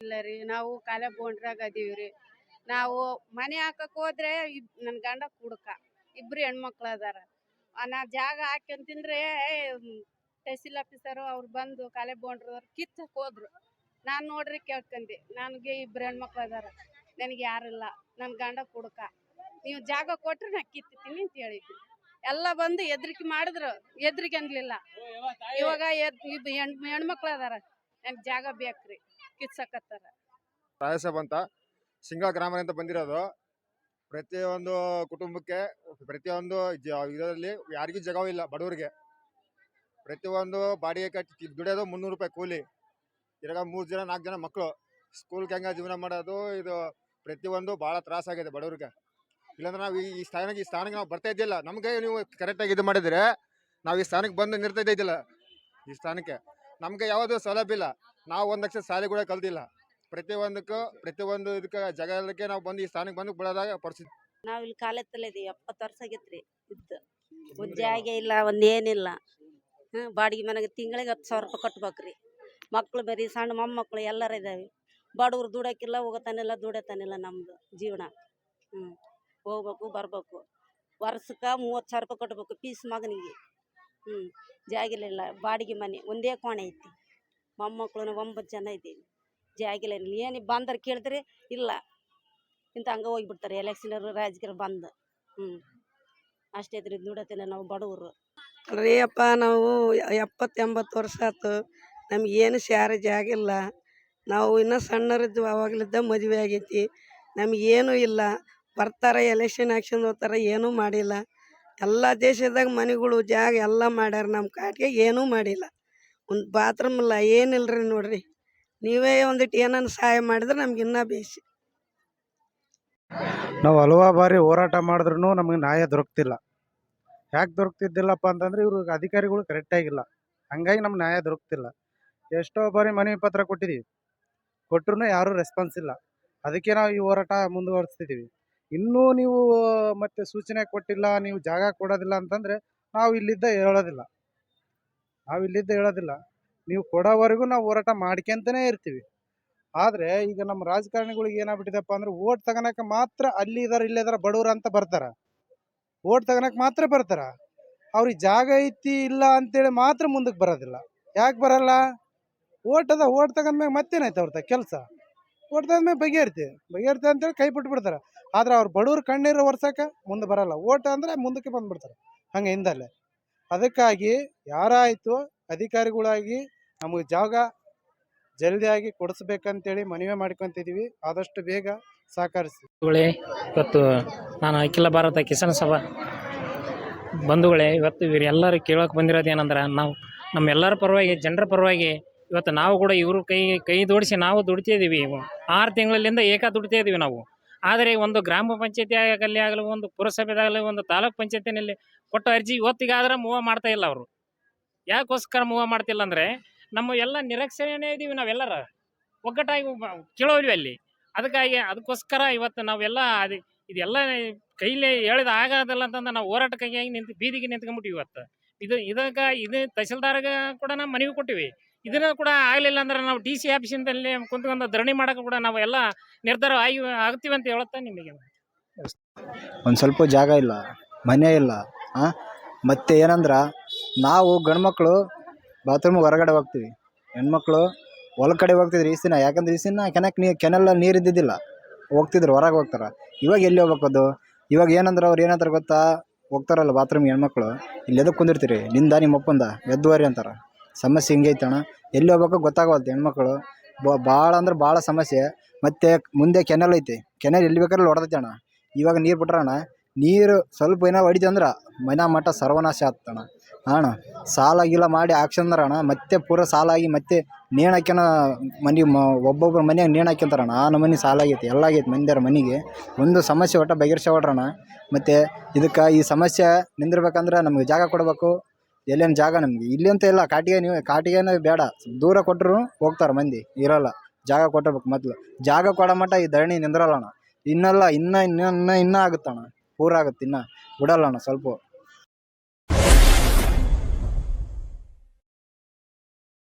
ಇಲ್ಲ ರೀ ನಾವು ಕಾಲೇ ಬೋಂಡ್ರಾಗ ಅದೀವ್ರಿ ನಾವು ಮನೆ ಹಾಕಕ್ ಹೋದ್ರೆ ಇಬ್- ನನ್ ಗಂಡ ಕುಡ್ಕ ಇಬ್ರು ಹೆಣ್ಮಕ್ಳು ಅದಾರ. ಆ, ನಾ ಜಾಗ ಹಾಕ್ಯಂತಿಂದ್ರೆ ತಹಸೀಲ್ ಆಫೀಸರು ಅವ್ರು ಬಂದು ಕಾಲೇ ಬೋಂಡ್ರದವ್ರು ಕಿತ್ ಹೋದ್ರು. ನಾನ್ ನೋಡ್ರಿ ಕೇಳ್ಕಂದಿ ನನಗೆ ಇಬ್ರು ಹೆಣ್ಮಕ್ಳು ಅದಾರ. ನನಗೆ ಯಾರಿಲ್ಲ ನನ್ ಗಂಡ ಕುಡ್ಕ. ನೀವು ಜಾಗ ಕೊಟ್ರೆ ನಾ ಕಿತ್ತೀನಿ ಅಂತ ಹೇಳಿದ್ವಿ. ಎಲ್ಲ ಬಂದು ಎದ್ರಿಕೆ ಮಾಡಿದ್ರು ಎದ್ರಿಗೆ ಅನ್ಲಿಲ್ಲ. ಇವಾಗ ಹೆಣ್ ಹೆಣ್ಮಕ್ಳು ಅದಾರ ನನ್ಗೆ ಜಾಗ ಬೇಕ್ರಿ. ಕಿತ್ಸಕತ್ತಾರ. ರಾಜಸಾಬ್ ಅಂತ ಸಿಂಗ ಗ್ರಾಮದಿಂದ ಬಂದಿರೋದು. ಪ್ರತಿಯೊಂದು ಕುಟುಂಬಕ್ಕೆ, ಪ್ರತಿಯೊಂದು ಜ- ಇದರಲ್ಲಿ ಯಾರಿಗೂ ಇಲ್ಲ ಬಡವರಿಗೆ. ಪ್ರತಿಯೊಂದು ಬಾಡಿಗೆ ಕಟ್ಟಿ ದುಡಿಯೋದು ಮುನ್ನೂರು ರೂಪಾಯಿ ಕೂಲಿ. ಇರಾಗ ಮೂರು ಜನ, ನಾಲ್ಕು ಜನ ಮಕ್ಕಳು ಸ್ಕೂಲ್ಗೆ ಹೆಂಗ ಜೀವನ ಮಾಡೋದು, ಇದು ಪ್ರತಿಯೊಂದು ಭಾಳ ತ್ರಾಸಾಗಿದೆ ಬಡವರಿಗೆ. ಇಲ್ಲಾಂದ್ರೆ ನಾವು ಈ- ಸ್ಥಾನಕ್ಕೆ, ಈ ಸ್ಥಾನಕ್ಕೆ ನಾವು ಬರ್ತಾ ಇದ್ದಿಲ್ಲ. ನಮಗೆ ನೀವು ಕರೆಕ್ಟಾಗಿ ಇದು ಮಾಡಿದರೆ, ನಾವು ಈ ಸ್ಥಾನಕ್ಕೆ ಬಂದು ನಿರ್ತಾ ಇದ್ದಿಲ್ಲ ಈ ಸ್ಥಾನಕ್ಕೆ. ನಮಗೆ ಯಾವುದೂ ಸೌಲಭ್ಯ ಇಲ್ಲ. ನಾವು ಒಂದು ಲಕ್ಷ ಸಾಲಿ ಕೂಡ ಕಲ್ತಿಲ್ಲ ಪ್ರತಿಯೊಂದಕ್ಕೂ ಪ್ರತಿಯೊಂದು ಇದಕ್ಕೆ ಜಗಕ್ಕೆ ನಾವು ಬಂದು ಈ ಸ್ಥಾನಕ್ಕೆ ಬಂದು ಬಿಡೋದಾಗ ಪರಿಸ್ಥಿತಿ ನಾವು ಇಲ್ಲಿ ಕಾಲೆತ್ತಲ್ಲ ಇದೀವಿ ಎಪ್ಪತ್ತು ವರ್ಷ ಆಗೈತ್ರಿ ಇದ್ದು. ಉದ್ಯೋಗ ಇಲ್ಲ ಒಂದೇನಿಲ್ಲ ಏನಿಲ್ಲ. ಹ್ಮ್ ಬಾಡಿಗೆ ಮನೆಗೆ ತಿಂಗಳಿಗೆ ಹತ್ತು ಸಾವಿರ ರೂಪಾಯಿ ಕಟ್ಬೇಕ್ರಿ. ಮಕ್ಳು ಬರೀ ಸಣ್ಣ ಮೊಮ್ಮಕ್ಳು ಎಲ್ಲರ ಇದಾವೆ. ಬಡವ್ರು ದುಡಕ್ಕಿಲ್ಲ ಹೋಗತಾನಿಲ್ಲ ದುಡತಾನಿಲ್ಲ ನಮ್ದು ಜೀವನ. ಹ್ಞೂ ಹೋಗ್ಬೇಕು ಬರಬೇಕು. ವರ್ಷಕ್ಕೆ ಮೂವತ್ತು ಸಾವಿರ ರೂಪಾಯಿ ಕಟ್ಬೇಕು ಪೀಸ್ ಮಗನಿಗೆ. ಹ್ಮ್. ಜಾಗಿಲಿಲ್ಲ ಬಾಡಿಗೆ ಮನೆ ಒಂದೇ ಕೋಣೆ ಐತಿ. ಮೊಮ್ಮಕ್ಳು ಒಂಬತ್ತು ಜನ ಇದ್ದೀವಿ. ಜಾಗಿಲ್ಲ ಏನು ಬಂದ್ರೆ ಕೇಳಿದ್ರೆ ಇಲ್ಲ. ಇಂತ ಹಂಗ ಹೋಗ್ಬಿಡ್ತಾರೆ. ಎಲೆಕ್ಷನ್ ರಾಜಕೀಯ ಬಂದು. ಹ್ಞೂ ಅಷ್ಟೇ ಐತ್ರಿ ದುಡತಿಲ್ಲ ನಾವು ಬಡವರು. ರೀ ಅಪ್ಪ, ನಾವು ಎಪ್ಪತ್ತೆಂಬತ್ತು ವರ್ಷ ಆಯ್ತು ನಮಗೇನು ಏನು ಸ್ಯಾರ ಜಾಗಿಲ್ಲ ನಾವು ಇನ್ನೂ ಸಣ್ಣರಿದ್ದು ಅವಾಗಲಿದ್ದ ಮದುವೆ ಆಗೈತಿ. ನಮಗೇನು ಇಲ್ಲ. ಬರ್ತಾರೆ, ಎಲೆಕ್ಷನ್ ಆಕ್ಷನ್ ಹೋಗ್ತಾರೆ, ಏನೂ ಮಾಡಿಲ್ಲ. ಎಲ್ಲ ದೇಶದಾಗ ಮನೆಗಳು ಜಾಗ ಎಲ್ಲ ಮಾಡ್ಯಾರ ನಮ್ಮ ಕಾಟಿಗೆ, ಏನೂ ಮಾಡಿಲ್ಲ. ಒಂದು ಬಾತ್ರೂಮ್ ಇಲ್ಲ, ಏನಿಲ್ರಿ ನೋಡ್ರಿ. ನೀವೇ ಒಂದಿಟ್ಟು ಏನನ್ನು ಸಹಾಯ ಮಾಡಿದ್ರೆ ನಮ್ಗೆ ಇನ್ನೂ ಬೇಸಿ ನಾವು ಹಲವಾರು ಬಾರಿ ಹೋರಾಟ ಮಾಡಿದ್ರು ನಮಗೆ ನ್ಯಾಯ ದೊರಕ್ತಿಲ್ಲ. ಯಾಕೆ ದೊರಕ್ತಿದ್ದಿಲ್ಲಪ್ಪ ಅಂತಂದ್ರೆ ಇವ್ರಿಗೆ ಅಧಿಕಾರಿಗಳು ಕರೆಕ್ಟಾಗಿಲ್ಲ ಹಂಗಾಗಿ ನಮ್ಗೆ ನ್ಯಾಯ ದೊರಕ್ತಿಲ್ಲ. ಎಷ್ಟೋ ಬಾರಿ ಮನವಿ ಪತ್ರ ಕೊಟ್ಟಿದ್ದೀವಿ ಕೊಟ್ಟರು ಯಾರೂ ರೆಸ್ಪಾನ್ಸ್ ಇಲ್ಲ. ಅದಕ್ಕೆ ನಾವು ಈ ಹೋರಾಟ ಮುಂದುವರಿಸ್ತಿದ್ದೀವಿ ಇನ್ನೂ ನೀವು, ಮತ್ತೆ ಸೂಚನೆ ಕೊಟ್ಟಿಲ್ಲ, ನೀವು ಜಾಗ ಕೊಡೋದಿಲ್ಲ ಅಂತಂದರೆ ನಾವು ಇಲ್ಲಿದ್ದ ಹೇಳೋದಿಲ್ಲ. ನಾವು ಇಲ್ಲಿದ್ದ ಹೇಳೋದಿಲ್ಲ. ನೀವು ಕೊಡೋವರೆಗೂ ನಾವು ಹೋರಾಟ ಮಾಡ್ಕೊಂತನೇ ಇರ್ತೀವಿ. ಆದರೆ ಈಗ ನಮ್ಮ ರಾಜಕಾರಣಿಗಳಿಗೆ ಏನಾಗ್ಬಿಟ್ಟಿದೆಪ್ಪ ಅಂದ್ರೆ ಓಟ್ ತಗೋಳಕ್ಕೆ ಮಾತ್ರ ಅಲ್ಲಿ ಇದಾರೆ, ಇಲ್ಲಿ ಇದಾರೆ, ಬಡವ್ರು ಅಂತ ಬರ್ತಾರ. ಓಟ್ ತಗೊಳಕ್ ಮಾತ್ರ ಬರ್ತಾರ. ಅವ್ರಿಗೆ ಜಾಗ ಐತಿ, ಇಲ್ಲ ಅಂತೇಳಿ ಮಾತ್ರ ಮುಂದಕ್ಕೆ ಬರೋದಿಲ್ಲ. ಯಾಕೆ ಬರಲ್ಲ? ಓಟ್ ಅದ, ಓಟ್ ತಗೊಂಡ್ಮ್ಯಾಗ ಮತ್ತೇನಾಯ್ತು ಅವ್ರದ ಕೆಲಸ? ಓಟ್ ತಗೊಂಡ್ಮ್ಯಾಗ ಬಗೆಹರ್ತಿ. ಬಗೆಹರ್ತಿ ಅಂತೇಳಿ ಕೈ ಬಿಟ್ಟು ಬಿಡ್ತಾರೆ ಆದ್ರೆ ಅವ್ರು ಬಡವ್ರ ಕಣ್ಣೀರು ಒರ್ಸಕ್ಕೆ ಮುಂದೆ ಬರಲ್ಲ. ಓಟ್ ಅಂದರೆ ಮುಂದಕ್ಕೆ ಬಂದ್ಬಿಡ್ತಾರೆ. ಹಂಗೆ ಹಿಂದಲ್ಲೇ. ಅದಕ್ಕಾಗಿ ಯಾರಾಯಿತು ಅಧಿಕಾರಿಗಳಾಗಿ ನಮಗೆ ಜಾಗ ಜಲ್ದಿಯಾಗಿ ಕೊಡಿಸ್ಬೇಕಂತೇಳಿ ಮನವಿ ಮಾಡ್ಕೊತಿದ್ದೀವಿ ಆದಷ್ಟು ಬೇಗ ಸಹಕರಿಸಿ. ಇವತ್ತು ನಾನು ಅಖಿಲ ಭಾರತ ಕಿಸಾನ್ ಸಭಾ ಬಂಧುಗಳೇ, ಇವತ್ತು ಇವರೆಲ್ಲರೂ ಕೇಳೋಕೆ ಬಂದಿರೋದು ಏನಂದ್ರೆ ನಾವು ನಮ್ಮೆಲ್ಲರ ಪರವಾಗಿ, ಜನರ ಪರವಾಗಿ ಇವತ್ತು ನಾವು ಕೂಡ ಇವರು ಕೈ ಕೈ ಜೋಡಿಸಿ ನಾವು ದುಡಿತಿದ್ದೀವಿ ಆರು ತಿಂಗಳಿಂದ ಏಕ ದುಡಿತಾ ಇದ್ದೀವಿ ನಾವು. ಆದರೆ ಒಂದು ಗ್ರಾಮ ಪಂಚಾಯತಿ ಆಗಲಿ ಆಗಲಿ ಒಂದು ಪುರಸಭೆದಾಗಲಿ, ಒಂದು ತಾಲೂಕ್ ಪಂಚಾಯತಿನಲ್ಲಿ ಕೊಟ್ಟ ಅರ್ಜಿ ಇವತ್ತಿಗಾದ್ರೆ ಮೂವ್ ಮಾಡ್ತಾ ಇಲ್ಲ ಅವರು. ಯಾಕೋಸ್ಕರ ಮೂವ್ ಮಾಡ್ತಿಲ್ಲ ಅಂದರೆ ನಮ್ಮ ಎಲ್ಲ ನಿರೀಕ್ಷೆನೇ ಇದ್ದೀವಿ ನಾವೆಲ್ಲರ. ಒಗ್ಗಟ್ಟಾಗಿ ಕೇಳೋಲ್ವಿ ಅಲ್ಲಿ. ಅದಕ್ಕಾಗಿ ಅದಕ್ಕೋಸ್ಕರ ಇವತ್ತು ನಾವೆಲ್ಲ ಅದು ಇದೆಲ್ಲ ಕೈಲಿ ಹೇಳಿದ ಆಗೋದಿಲ್ಲ ಅಂತಂದ್ರೆ ನಾವು ಹೋರಾಟಕ್ಕಾಗಿ ನಿಂತು ಬೀದಿಗೆ ನಿಂತ್ಕೊಂಡ್ಬಿಟ್ಟಿವಿ ಇವತ್ತು. ಇದು ಇದಕ್ಕೆ, ಇದು ತಹಸೀಲ್ದಾರ್ಗೆ ಕೂಡ ನಾವು ಮನವಿ ಕೊಟ್ಟಿವಿ. ಇದನ್ನ ಕೂಡ ಆಗಲಿಲ್ಲ ಅಂದ್ರೆ ನಾವು ಡಿ ಸಿ ಆಫೀಸಿನಲ್ಲಿ ಕುಂತ್ಕೊಂಡು ಧರಣಿ ಮಾಡೋಕೆ ಕೂಡ ನಾವು ಎಲ್ಲ ನಿರ್ಧಾರ ಆಗಿ ಆಗ್ತೀವಿ ಅಂತ ಹೇಳುತ್ತಾ ನಿಮಗೆ? ಒಂದು ಸ್ವಲ್ಪ ಜಾಗ ಇಲ್ಲ, ಮನೆ ಇಲ್ಲ ಹಾಂ ಮತ್ತೆ ಏನಂದ್ರೆ ನಾವು ಗಂಡ್ಮಕ್ಳು ಬಾತ್ರೂಮ್ ಹೊರಗಡೆ ಹೋಗ್ತೀವಿ. ಹೆಣ್ಮಕ್ಳು ಹೊಲ ಕಡೆ ಹೋಗ್ತಿದ್ರು ಈಸಿನ ಯಾಕಂದ್ರೆ ಈಸಿನ ಕೆನಕ್ ನೀ ಕೆನಲ್ಲ ನೀರು ಇದ್ದಿದ್ದಿಲ್ಲ. ಹೋಗ್ತಿದ್ರು, ಹೊರಗೆ ಹೋಗ್ತಾರೆ. ಇವಾಗ ಎಲ್ಲಿ ಹೋಗ್ಬೇಕದು ಇವಾಗ ಏನಂದ್ರೆ ಅವ್ರು ಏನಂತಾರೆ ಗೊತ್ತಾ? ಹೋಗ್ತಾರಲ್ಲ ಬಾತ್ರೂಮ್ ಹೆಣ್ಮಕ್ಳು. ಇಲ್ಲಿ ಎದಕ್ಕೆ ಕುಂದಿರ್ತೀರಿ? ನಿಂದ ನಿಮ್ಮ ಒಪ್ಪಂದ ಎದ್ದುವರಿ ಅಂತಾರೆ. ಸಮಸ್ಯೆ ಹಿಂಗೆ ಅಣ್ಣ ಎಲ್ಲಿ ಹೋಗ್ಬೇಕು ಗೊತ್ತಾಗವಲ್ತು ಹೆಣ್ಮಕ್ಳು. ಭಾಳ ಅಂದ್ರೆ ಭಾಳ ಸಮಸ್ಯೆ. ಮತ್ತು ಮುಂದೆ ಕೆನಲ್ ಐತಿ. ಕೆನಲ್ ಎಲ್ಲಿ ಬೇಕಾದ್ರೆ ಹೊಡೆದೈತೆ ಅಣ್ಣ. ಇವಾಗ ನೀರು ಬಿಟ್ರಣ್ಣ, ನೀರು ಸ್ವಲ್ಪ ಏನೋ ಹೊಡಿತು ಅಂದ್ರೆ ಮನ ಮಠ ಸರ್ವನಾಶ ಆಗ್ತಣ್ಣ ಅಣ್ಣ ಸಾಲ ಗೀಲ ಮಾಡಿ ಹಾಕ್ಸಂದ್ರ ಅಣ್ಣ ಮತ್ತೆ ಪೂರ ಸಾಲಾಗಿ ಮತ್ತೆ ನೇಣು ಹಾಕ್ಯನ ಮನೆ ಮ, ಒಬ್ಬೊಬ್ರು ಮನ್ಯಾಗ ನೇಣು ಹಾಕ್ಯಂತಾರಣ್ಣ. ಆ ನಮ್ಮನೆ ಸಾಲ ಆಗೈತೆ ಎಲ್ಲ ಆಗೈತೆ ಮಂದಿರ ಮನೆಗೆ. ಒಂದು ಸಮಸ್ಯೆ ಒಟ್ಟ ಬಗೆಹರಿಸ್ಕೊಡ್ರಣ್ಣ ಮತ್ತು ಇದಕ್ಕೆ ಈ ಸಮಸ್ಯೆ ನಿಂದಿರ್ಬೇಕಂದ್ರೆ ನಮಗೆ ಜಾಗ ಕೊಡಬೇಕು. ಎಲ್ಲೇನು ಜಾಗ ನಮಗೆ? ಇಲ್ಲಿ ಅಂತ ಇಲ್ಲ ಕಾಟಿಗೆ ನೀವು ಕಾಟಿಗೆನೇ ಬೇಡ. ದೂರ ಕೊಟ್ಟರು ಹೋಗ್ತಾರೆ ಮಂದಿ, ಇರಲ್ಲ. ಜಾಗ ಕೊಟ್ಟಿರ್ಬೇಕು ಮೊದಲು. ಜಾಗ ಕೊಡೋ ಮಟ್ಟ ಈ ಧರಣಿ ನಿಂದ್ರಲ್ಲ ಅಣ್ಣ. ಇನ್ನೆಲ್ಲ, ಇನ್ನೂ ಇನ್ನೂ ಇನ್ನೂ ಇನ್ನೂ ಆಗುತ್ತಣ್ಣ. ಪೂರ ಆಗುತ್ತೆ ಇನ್ನೂ. ಬಿಡಲ್ಲ ಅಣ್ಣ, ಸ್ವಲ್ಪ.